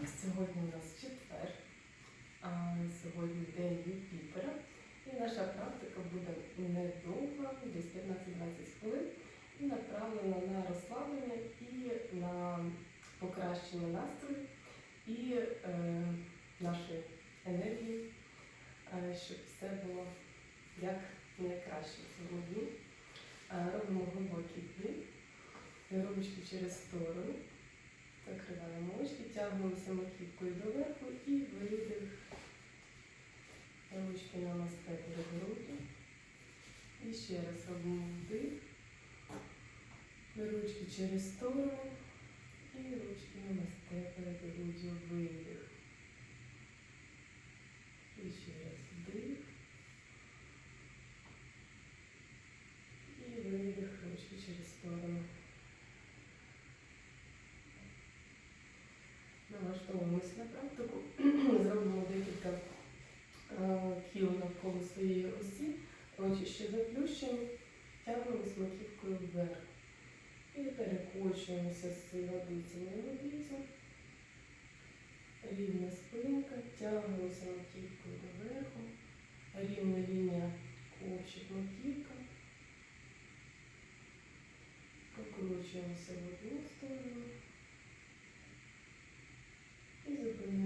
Так, сьогодні у нас четвер, а сьогодні день Юпітера. І наша практика буде недовга, десь 15-20 хвилин, і направлена на розслаблення і на покращення настрою і е, нашої енергії, е, щоб все було як найкраще сьогодні. Е, робимо глибокий вдих, ручки через сторону. Закриваємо очки, тягнемося маківкою доверху і видих. Ручки на мастек до груди. І ще раз робимо. Ручки через сторону. І ручки на мастек перед груддю видих. І ще раз вдих. І видих, ручки через сторону. Налаштовуємося на практику, зробимо декілька е, кіл навколо своєї осі, очі ще заплющені, тягнемось маківкою вверх. І перекочуємося з ягодиці на ягодицю. Рівна спинка, тягнемося маківкою доверху, рівна лінія копчик маківка. Прокручуємося в одну сторону. І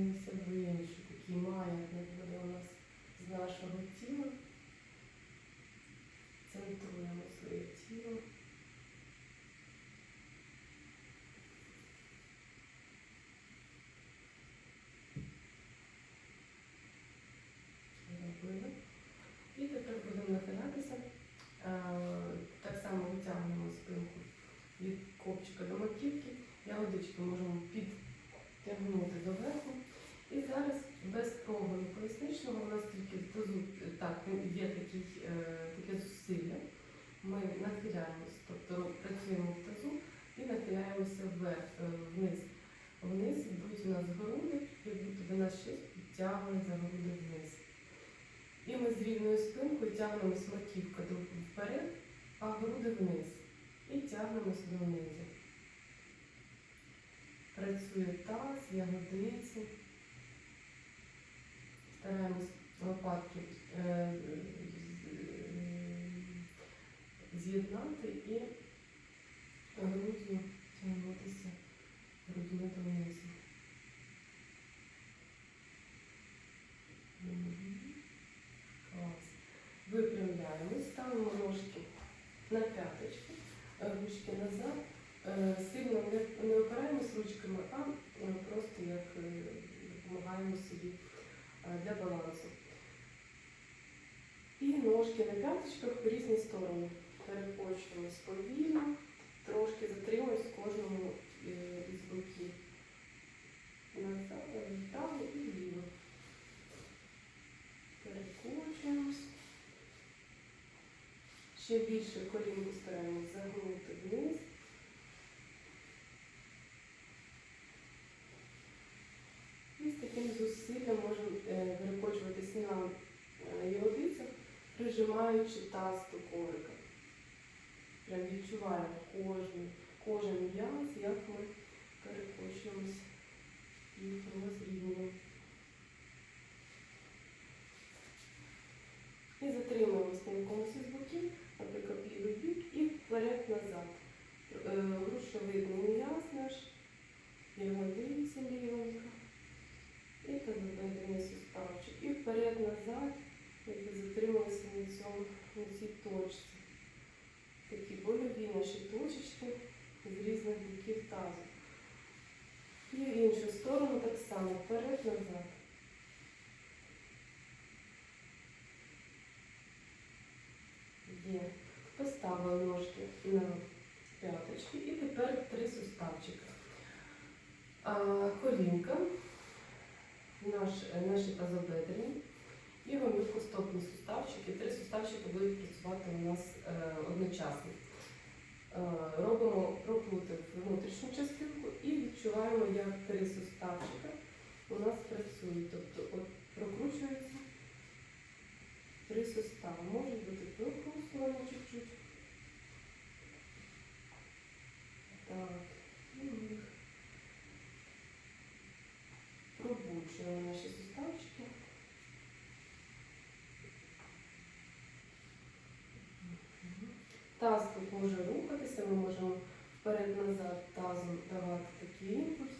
зупинимося в іншу. Такий маятник буде у нас з нашого тіла. Центруємо своє тіло. І тепер будемо нахилятися. Так само витягнемо спинку від копчика до маківки. Ягодички можемо під тягнути доверху. І зараз без прогону поясничного у нас тільки в так, є такий, е, таке зусилля. Ми нахиляємося, тобто працюємо в тазу і нахиляємося вверх, е, вниз. Вниз йдуть у нас груди, як будто до нас щось підтягує за груди вниз. І ми з рівною спинкою тягнемось маківка вперед, а груди вниз. І тягнемось донизу. Працює таз, ягодиці. Стараємось лопатки е, з'єднати і грудью тягнутися грудьми донизу. Клас. Випрямляємось, ставимо ножки на п'яточки, е, ручки назад. Е, Сильно не, опираємось ручками, а е, просто як е, допомагаємо собі е, для балансу. І ножки на п'яточках в різні сторони. Перекочуємось повільно, трошки затримуємось в кожному е, із боків. Назад, е, Вправо і вліво. Перекочуємось. Ще більше колінку стараємось загнути вниз. І з таким зусиллям можемо е, перекочуватись на е, ягодицях, прижимаючи таз до коврика. Прям відчуваємо кожен, кожен м'яз, як ми перекочуємось і розрівнюємо. І затримуємось на якомусь із боків, наприклад, лівий бік і вперед-назад. Е, Грушовидний м'яз наш, ягодиці лівенька. І тазобедрені суставчик. І вперед-назад, якби затрималися на цьому, на цій точці. Такі больові наші точечки з різних боків тазу. І в іншу сторону так само, вперед-назад. Є. Поставили ножки на п'яточки і тепер три суставчика. А, колінка, наш, наші тазобедрені і гомілкостопні суставчики. Три суставчики будуть працювати у нас е, одночасно. Е, робимо прокрути внутрішню частинку і відчуваємо, як три суставчика у нас працюють. Тобто от прокручується три сустави. Можуть бути прокручувані чуть-чуть. Так. І вдих. прокручуємо наші суставчики. Таз може рухатися, ми можемо вперед-назад тазом давати такий імпульс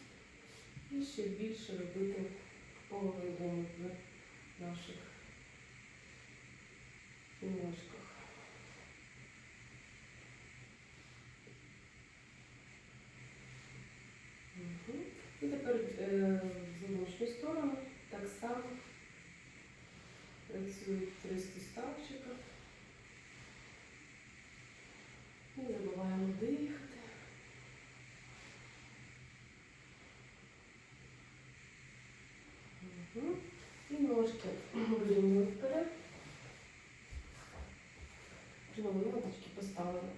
і ще більше робити поглиблення в наших ножках. І тепер е, в зовнішню сторону так само працюють три суставчика. І ножки вирівнюємо вперед. Знову ноготочки поставили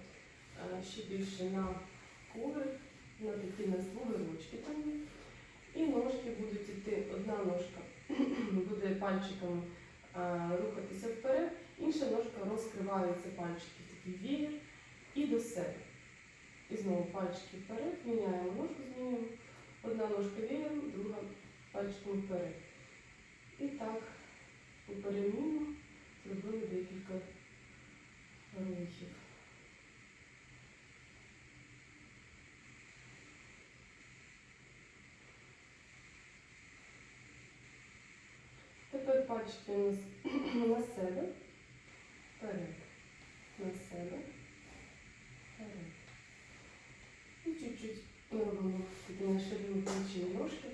е, ще більше на коврик, на такі на ручки там. І ножки будуть йти, одна ножка буде пальчиками е, рухатися вперед, інша ножка розкривається пальчики в такий вієр і до себе. І знову пальчики вперед, міняємо ножку, змінюємо. Одна ножка вієром, друга пальчиком вперед. І так поперемінно зробили декілька рухів. Тепер пальчики у нас на себе, вперед, на себе, вперед. І чуть-чуть робимо такі на ширину плечі ножки.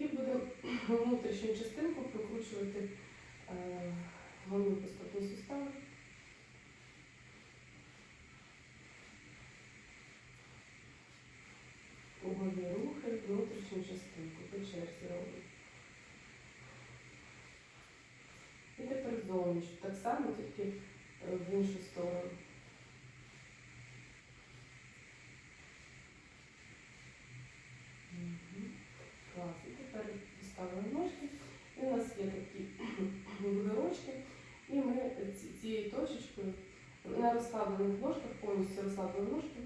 І будемо внутрішню частинку прокручувати е, гоміопоступні сустави. Кругові рухи, внутрішню частинку, по черзі робимо. І тепер зовнішню. Так само, тільки в іншу сторону. розслаблених ножках, повністю розслаблені ножки,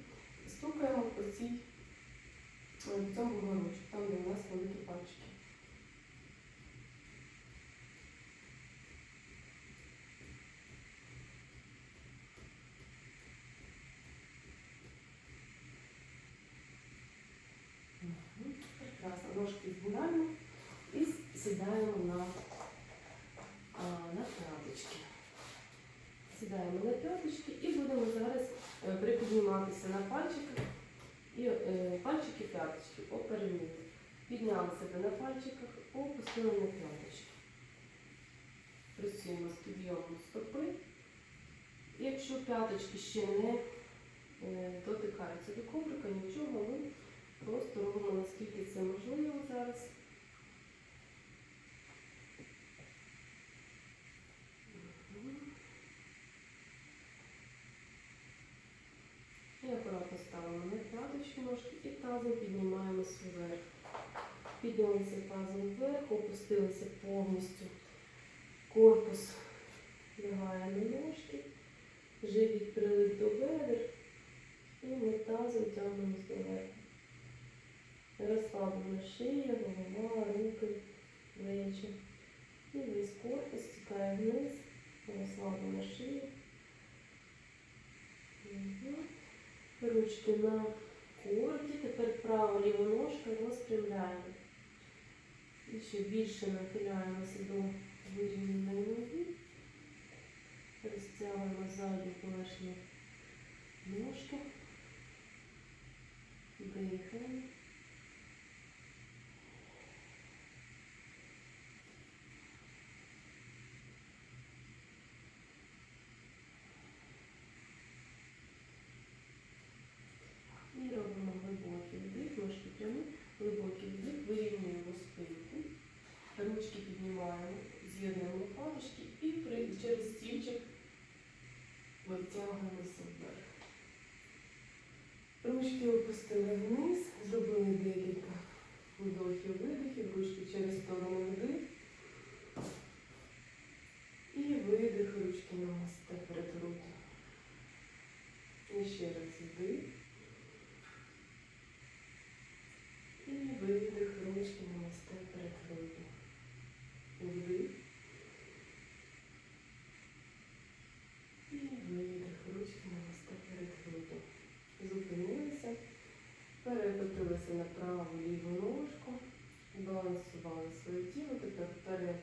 стукаємо по цій е, в цьому вигорочку, там, де у нас великі пальчики. Мгм. Прекрасно. Ножки згинаємо і с- сідаємо на, а, на п'яточки. Сідаємо на п'яточки і будемо зараз е, припідніматися на пальчиках і е, пальчики п'яточки поперемінно. Підняли себе на пальчиках, опустили на п'яточки. Працюємо з підйомом стопи. Якщо п'яточки ще не е, дотикаються до коврика, нічого, ми Просто робимо наскільки це можливо зараз. Мгм. І акуратно ставимо на п'яточки тазом піднімаємося вверх. Піднялися тазом вверх, опустилися повністю. Корпус лягає на ножки, живіт прилип до бедер, і ми тазом тягнемось доверху. Розслаблена шия, голова, руки, плечі. І весь корпус стікає вниз, розслаблена шия. Ручки на корті. Тепер праву ліву ножку розпрямляємо. І ще більше нахиляємося до вирівняної ноги. Розтягуємо задню поверхню ножки. Дихаємо. І робимо глибокий вдих, ножки прямі, глибокий вдих, вирівнюємо спинку. Ручки піднімаємо, з'єднуємо лопаточки і при, через стільчик витягуємося вверх. Ручки опустили вниз, зробили декілька вдохів, видихів, ручки через сторону вдих. І видих, ручки намасте перед груддю. І ще раз вдих. І видих, ручки намасте перед груддю. своє тіло, тепер вперед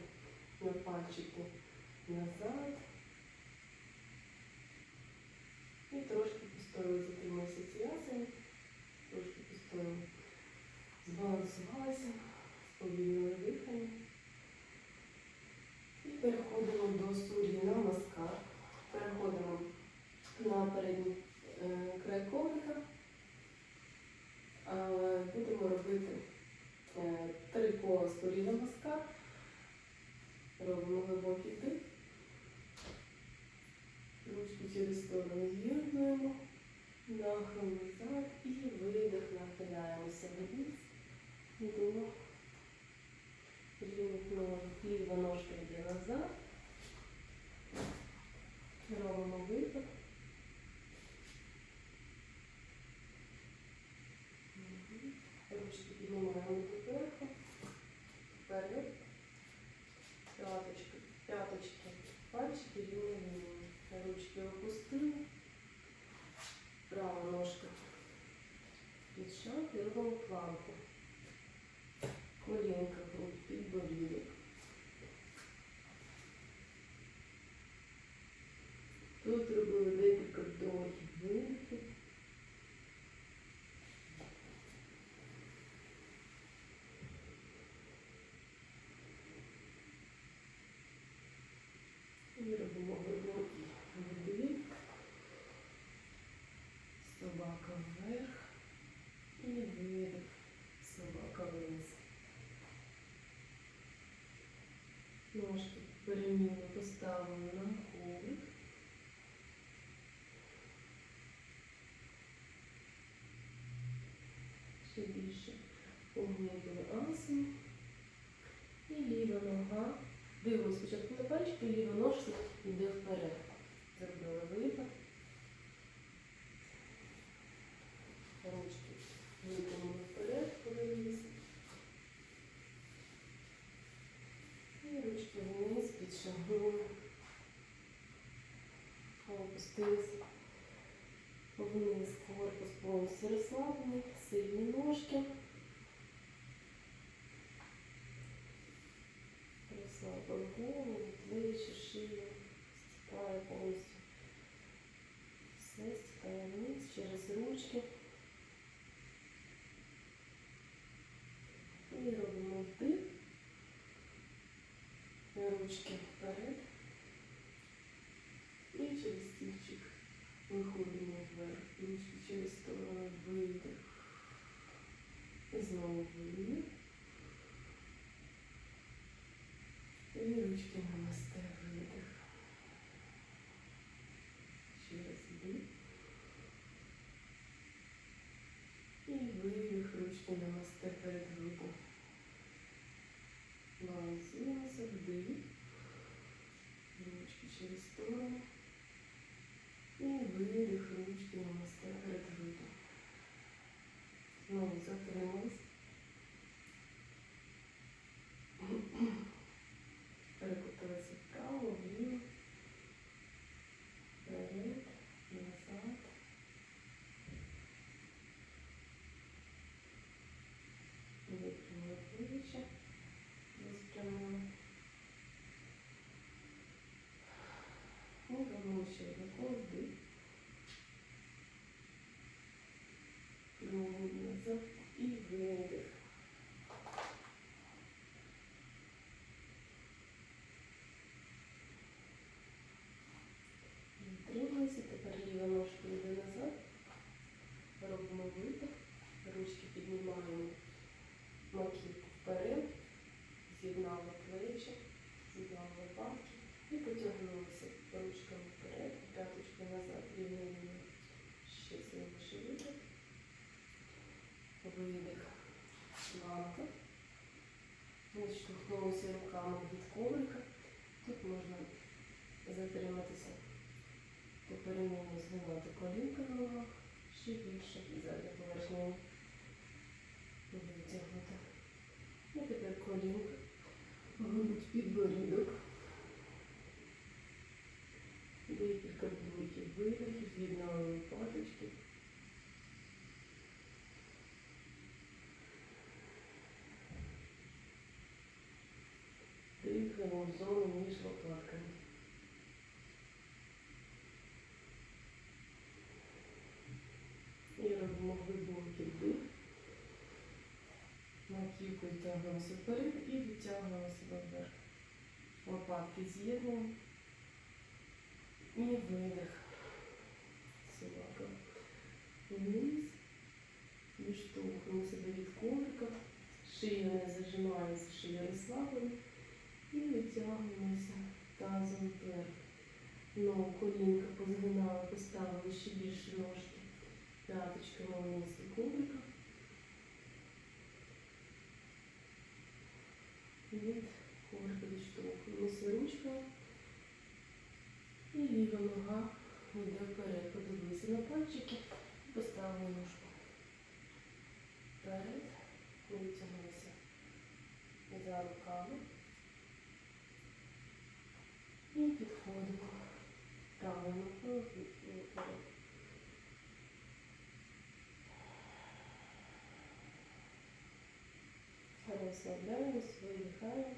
на пальчики назад. І трошки постояли, затримайся ці асані, трошки постояли, збалансувалися, сповільнили дихання. І переходимо до сурі намаскар. Переходимо на передній е, край коврика. Е, Будемо робити е, три кола сурі намаскар. Робимо глибокий вдих. Ручки через сторону з'єднуємо, нахил назад і видих, нахиляємося вниз Вдох. рівних ног. Ліва ножка йде назад. Робимо видих. Мгм. Ручки піднімаємо доверху. Вперед. П'яточки, п'яточки, пальчики рівно лінії. Ручки опустили. Права ножка. Підшаг і робимо планку. Колінка, грудь, підборідок. Тут робили декілька довгих видихів. І робимо глибокий вдих. Собака вверх. І видих. Собака вниз. Ножки перемінно поставили на холод. Ще більше поглибили асану. І ліва нога. Дивимося спочатку на пальчики, ліва ножка йде вперед. Зробили випад. Ручки виконали вперед, подивилися. І ручки вниз підшагнули. Опустились вниз, корпус повністю розслаблений, сильні ножки. Розслабили голову, плечі, шию, стікає повністю. Все стікає вниз через ручки. І робимо вдих. Ручки вперед. І через стільчик виходимо вверх. Ручки через сторону видих. І знову видих. І ручки намасте видих. Ще раз вдих. І видих, ручки намасте перед грудом. Балансуємося, вдих. Ручки через сторону. І видих, ручки намасте перед грудом. Знову затримались. Перекотилися вправо, вліво. Вперед, назад. Випрямили плечі. Розпрямили. І робимо ще одне коло вдих. Другу назад і видих. Відтримуйся, тепер ліва ножка йде назад. Робимо видих. Ручки піднімаємо маківку вперед, з'єднали плечі, з'єднали лопатки і потягнулися ручками вперед, п'яточки назад, рівно рівно. Ще сильніше видих. Видих. Планка. Відштовхнулися руками від коврика. Тут можна затриматися поперемінно згинати колінка в ногах ще більше і задня поверхня витягнути. І тепер колінка, грудь підборідок. Декілька вдохів, видихів, з'єднали лопаточки. дихаємо в зону між лопатками. І робимо глибокий вдих. Маківку тягнемося вперед і відтягуємо себе вверх. Лопатки з'єднуємо. І видих. Собака. Вниз. Відштовхуємо себе від коврика. Шия не зажимається, шия розслаблена. І витягуємося тазом вверх. Ну, колінка позгинали, поставили ще більше ножки. П'яточками вниз до коврика. Від коврика відштовхуємося ручкою. І ліва нога йде вперед. Подивися на пальчики. Поставили ножку. Вперед. Витягнулися за руками. І підходимо. Правильно. Вперед. Розслабляємось, видихаємо.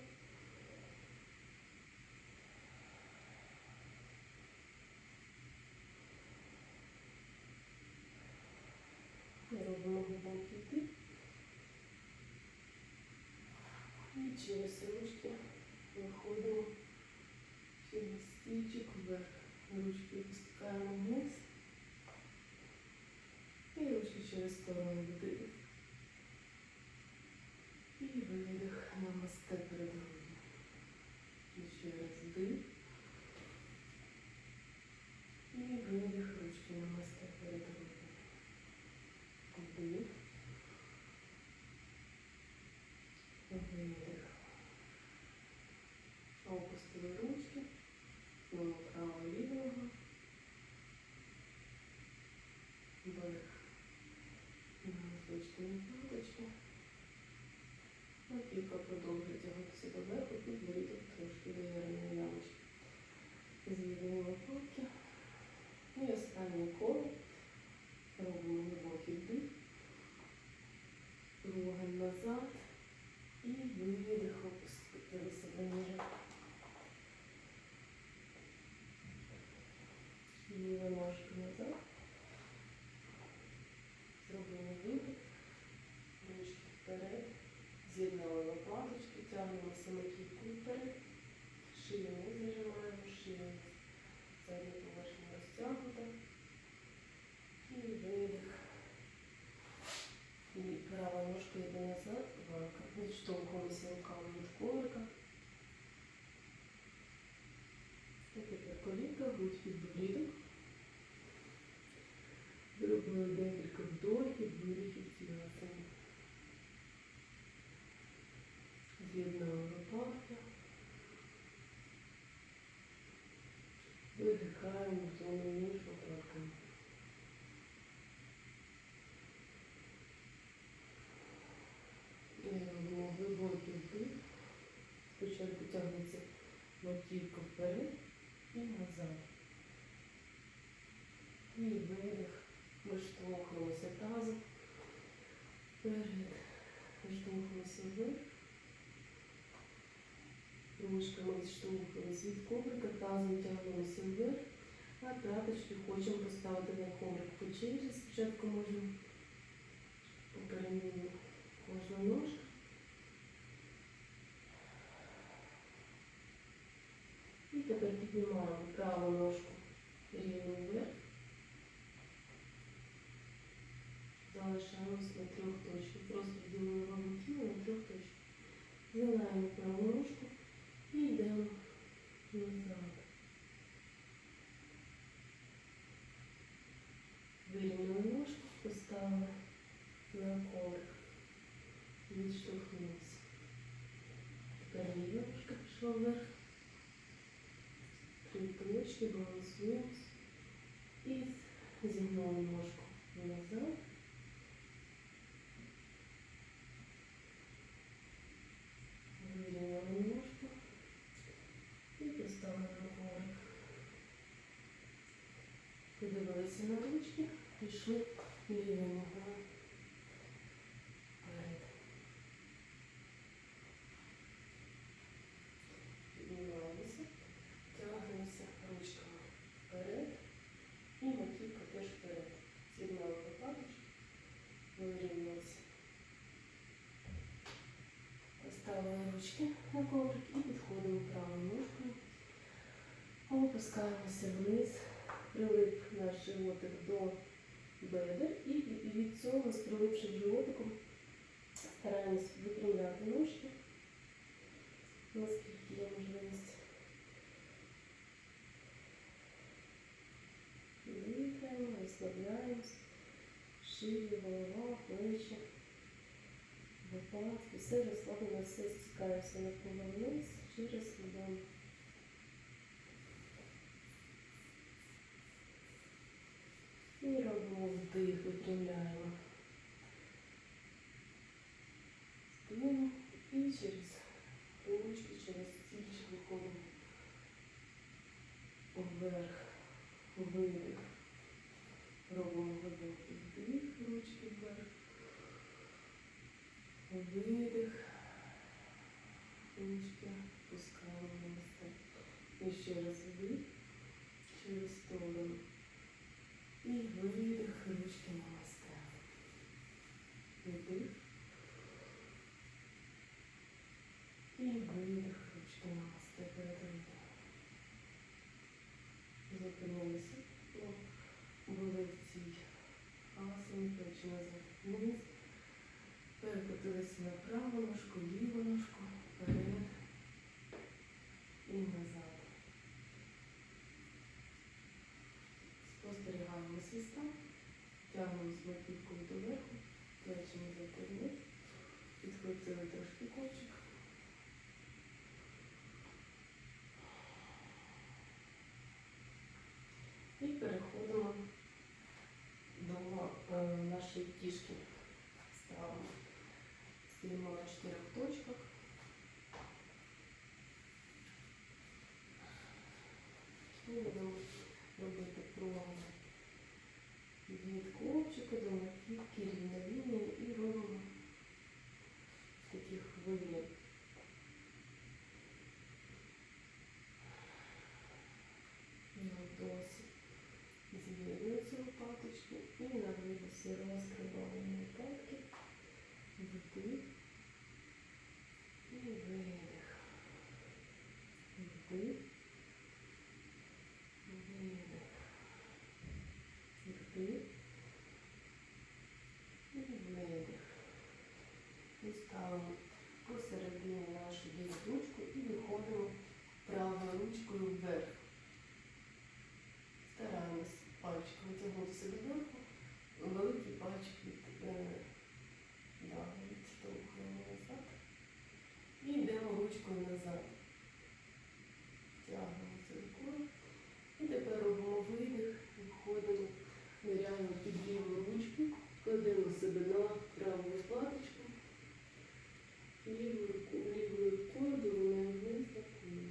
через ручки виходимо через стільчик вверх. Ручки опускаємо вниз. І ручки через сторону Знову право лівого. Вверх. Носочки на п'яточки. Маківка продовжує тягнутися доверху, підборідок трошки вивернені ямочки. З'єднані лопатки. І останнє коло. Робимо глибокий вдих. Ругаємо назад. І видих опустили себе ніже. Ліва ножка назад. Зробимо видих. Ручки вперед. З'єднали лопаточки, тягнемося маківку вперед. Шию не зажимаємо, шию задня поверхня розтягнута. І видих. І права ножка йде назад, валка. Відштовхуємося руками від коврика. І тепер колінка, грудь підборідок. Зробили декілька вдохів, видихів тіла. З'єднали лопатки. Видихаємо в зону між лопатками. І робимо глибокий вдих. Спочатку тягнеться маківка вперед і назад. І видих. Виштовхуємося тазом. Вперед. Виштовхуємося вверх. Ручками відштовхуємося від коврика, тазом тягнемося вверх, а п'яточки хочемо поставити на коврик по черзі. Спочатку можна по переміну кожна ножка. І тепер піднімаємо праву ножку рівно вверх. Залишаємось Згинаємо праву ручку І йдемо назад. Винесли на ручки, пішли лівою ногою. Піднімаємося, тягнемося ручками вперед і маківка теж вперед. З'єднали лопаточки, вирівнялися. Поставили ручки на коврик і підходимо правою ножкою, опускаємося вниз прилип наш животик до бедер і від- цього з прилипшим животиком стараємось випрямляти ножки, наскільки є можливість. Дихаємо, розслабляємось, шиї, голова, плечі, лопатки, все розслаблено, все стікається навколо вниз через ладонь. І робимо вдих, випрямляємо спину і через ручки, через стільчик виходимо вверх, видих. Робимо глибокий вдих, ручки вверх. Видих. Ручки пускаємо на. І ще раз вдих через видих, ручки на місце. Вдих. І видих, ручки на місце. Перед видихом. Зупинилися. Були в цій асані, плечі назад вниз. Перекотилися на праву ножку, ліву ножку, вперед і назад. Спостерігаємо тягнемо з маківкою доверху, плечі за вниз, підхватили трошки копчик. І переходимо до е, нашої кішки. Ставимо. Стоїмо на чотирьох точках. І будемо робити прогони від копчика до маківки рівна лінія і робимо такі хвилі. На вдосі. З'єднуються лопаточки і на видосі розкриваємо лопатки, вдих і видих. Вдих, видих. Вдих і видих. І ставимо посередині нашу ліву ручку і виходимо правою ручкою вверх. Стараємось пальчиком витягнутися доверху, великий пальчик від, е, да, відштовхуємо назад. І йдемо ручкою назад. Тягнемося рукою. І тепер робимо видих, виходимо, ниряємо під ліву ручку, кладемо себе на праву лопаточку. Ліву руку, лівою рукою долоною вниз на коліно.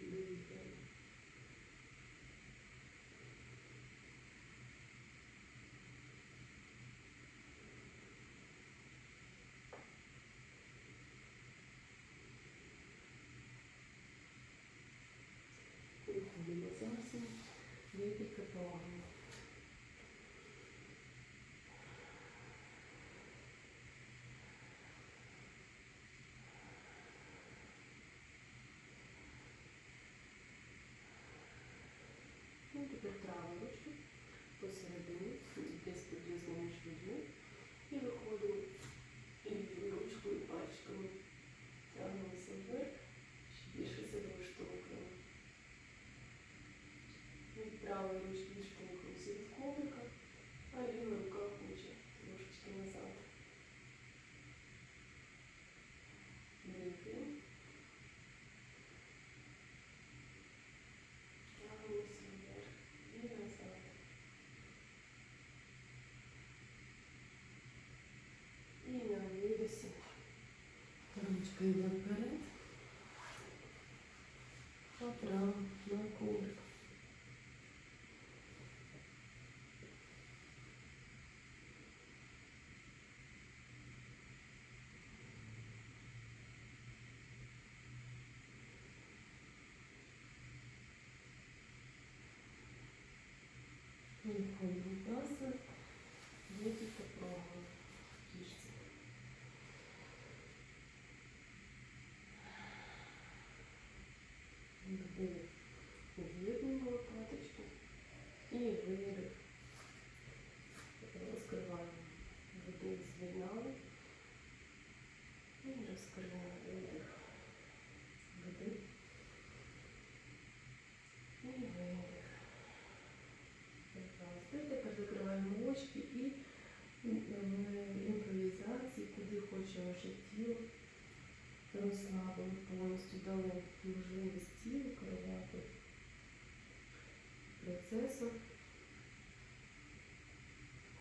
Дихаємо. Виходимо зараз декілька програмів. Ну, тепер праву ручку посередині, десь приблизно між людьми. І виходимо і лівою ручкою і пальчиками тягнемося вверх, ще більше себе виштовхуємо. Від правої ручки відштовхуємося від коврика, а ліва рука хоче трошечки назад. Дихаємо. Тягнемося вверх і назад. І на видосі ручка йде вперед, а право на коврик. Виходимо тазом, декілька прогон в кішці. скажімо, видих. Вдих. І видих. Прекрасно. І тепер закриваємо і в імпровізації, куди хоче ваше тіло, розслабили повністю, дали можливість тілу керувати процесом.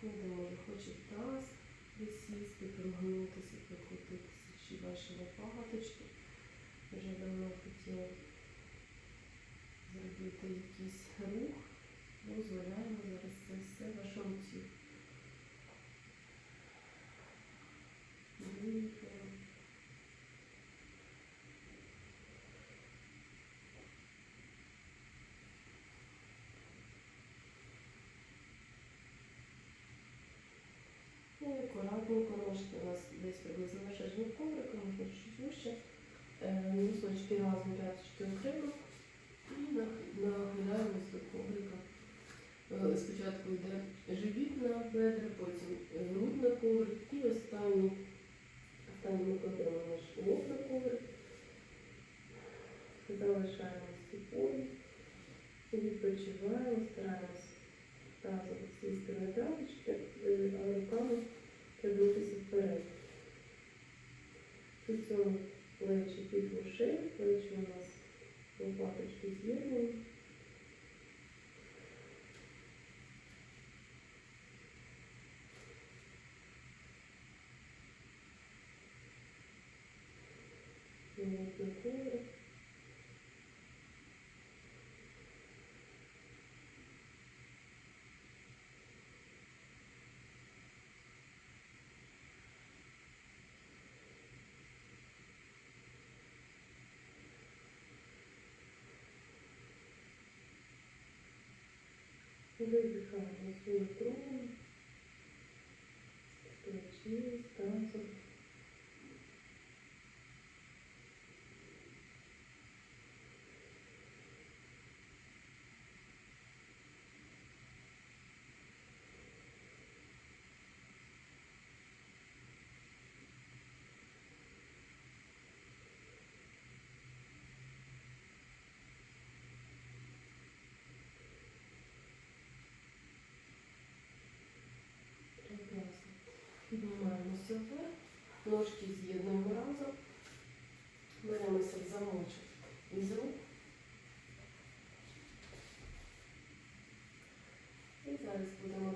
Куди може хоче таз присісти, прогнутися, покрутитися, чи ваші лопаточки. Вже давно хотіла зробити якийсь рух. Дозволяємо зараз це все вашому тілу. Дихаємо. Ну і акуратненько ножки у нас десь приблизно на ширині коврика, можна чуть вище. Носочки разом п'яточки окремо і нах- нахиляємось до коврика. Е, Спочатку йде живіт на бедра, потім е, груд на коврик і останній. Ми кладемо наш лоб на коврик. Залишаємо стопою. І відпочиваємо, стараємось тазом сісти на п'яточки, е, а руками тягнутися вперед. При цьому плечі під вушей, плечі у нас лопаточки з'єднані. Лоб на коврик. Видихаємо свою крову, плечі, тазом. Прекрасно. Піднімаємося вверх, ножки з'єднуємо разом, беремося в замочок із рук. І зараз будемо